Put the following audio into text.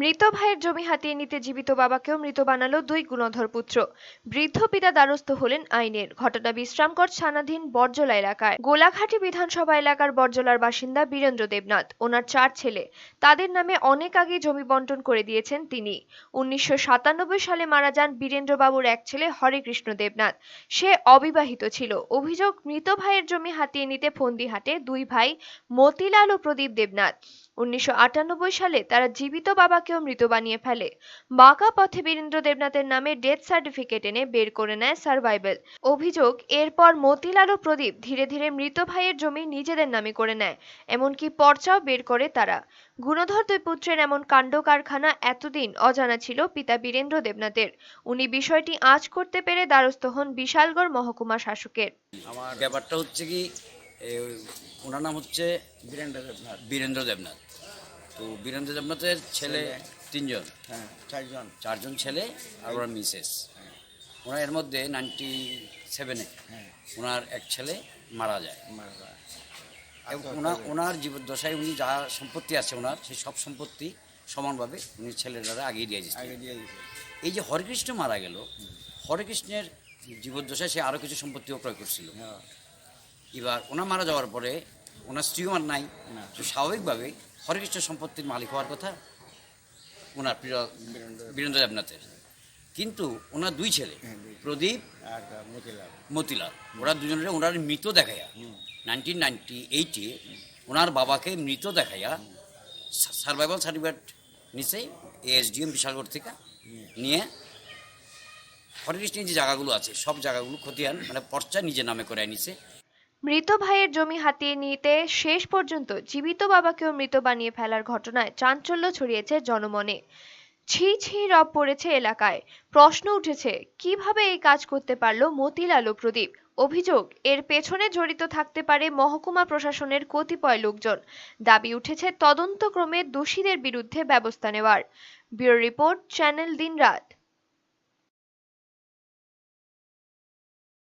মৃত ভাইয়ের জমি হাতিয়ে নিতে জীবিত বাবাকেও মৃত বানালো দুই গুণধর পুত্র বৃদ্ধ পিতা দ্বারস্থ হলেন আইনের। ঘটনা বিশ্রামকর ছানাধীন বর্জলা এলাকায়। গোলাঘাটি বিধানসভা এলাকার বর্জলার বাসিন্দা বীরেন্দ্র দেবনাথ, ওনার চার ছেলে। তাদের নামে অনেক আগে জমি বন্টন করে দিয়েছেন তিনি। উনিশশো সাতানব্বই সালে মারা যান বীরেন্দ্রবাবুর এক ছেলে হরেকৃষ্ণ দেবনাথ। সে অবিবাহিত ছিল। অভিযোগ, মৃত ভাইয়ের জমি হাতিয়ে নিতে ফন্দিহাটে দুই ভাই মতিলাল ও প্রদীপ দেবনাথ। উনিশশো আটানব্বই সালে তারা জীবিত বাবাকেও মৃত বানিয়ে ফেলে। বাঁকা পথে বীরেন্দ্র দেবনাথের নামে ডেথ সার্টিফিকেট এনে বের করে নেয় সার্ভাইভাল অভিযোগ, এরপর মতিলাল ও প্রদীপ ধীরে ধীরে মৃত ভাইয়ের জমি নিজেদের নামে করে নেয়, এমনকি পর্চাও বের করে তারা। গুণধর দুই পুত্রের এমন কাণ্ড কারখানা এতদিন অজানা ছিল পিতা বীরেন্দ্র দেবনাথের। উনি বিষয়টি আঁচ করতে পেরে দ্বারস্থ হন বিশালগড় মহকুমা শাসকের। আমার ব্যাপারটা হচ্ছে কি ওনার নাম হচ্ছে বীরেন্দ্র দেবনাথ। বীরেন্দ্র দেবনাথ। তো বীরেন্দ্র দেবনাথের ছেলে তিনজন। হ্যাঁ চারজন। চারজন ছেলে আর ওনার মিসেস। ওনার এর মধ্যে নাইনটি সেভেনে হ্যাঁ। ওনার এক ছেলে মারা যায়। মারা যায়। ওনার ওনার জীবদ্দশায় উনি যা সম্পত্তি আছে ওনার সেই সব সম্পত্তি সমানভাবে উনি ছেলেরা আগিয়ে দিয়ে আগে দিয়েছেন দিয়ে দিছে এই যে হরেকৃষ্ণ মারা গেল হরেকৃষ্ণের জীবদ্দশায় সে আরও কিছু সম্পত্তিও ক্রয় করছিল। হ্যাঁ। এবার ওনার মারা যাওয়ার পরে ওনার স্ত্রীও আর নাই। তো স্বাভাবিকভাবে হরেকৃষ্ণ সম্পত্তির মালিক হওয়ার কথা ওনার প্রিয় বীরেন্দ্র দেবনাথের। কিন্তু ওনার দুই ছেলে হ্যাঁ, প্রদীপ আর মতিলাল। মতিলাল। ওরা দুজনের ওনার মৃত দেখাইয়া নাইনটিন নাইনটি এইটে ওনার বাবাকে মৃত দেখাইয়া সার্ভাইভাল সার্টিফিকেট নিচে এএসডিএম বিশালগড় থেকে নিয়ে হরেকৃষ্ণের যে জায়গাগুলো আছে সব জায়গাগুলো খতিয়ান মানে পর্চা নিজের নামে করে নিছে। মৃত ভাইয়ের জমি হাতিয়ে নিতে শেষ পর্যন্ত জীবিত বাবাকেও মৃত বানিয়ে ফেলার ঘটনায় চাঞ্চল্য ছড়িয়েছে জনমনে। ছি ছি রব পড়েছে এলাকায়। প্রশ্ন উঠেছে, কীভাবে এই কাজ করতে পারল মতিলাল প্রদীপ? অভিযোগ, এর পেছনে জড়িত থাকতে পারে মহকুমা প্রশাসনের কতিপয় লোকজন। দাবি উঠেছে, তদন্তক্রমে দোষীদের বিরুদ্ধে ব্যবস্থা নেওয়ার। ব্যুরো রিপোর্ট, চ্যানেল দিনরাত।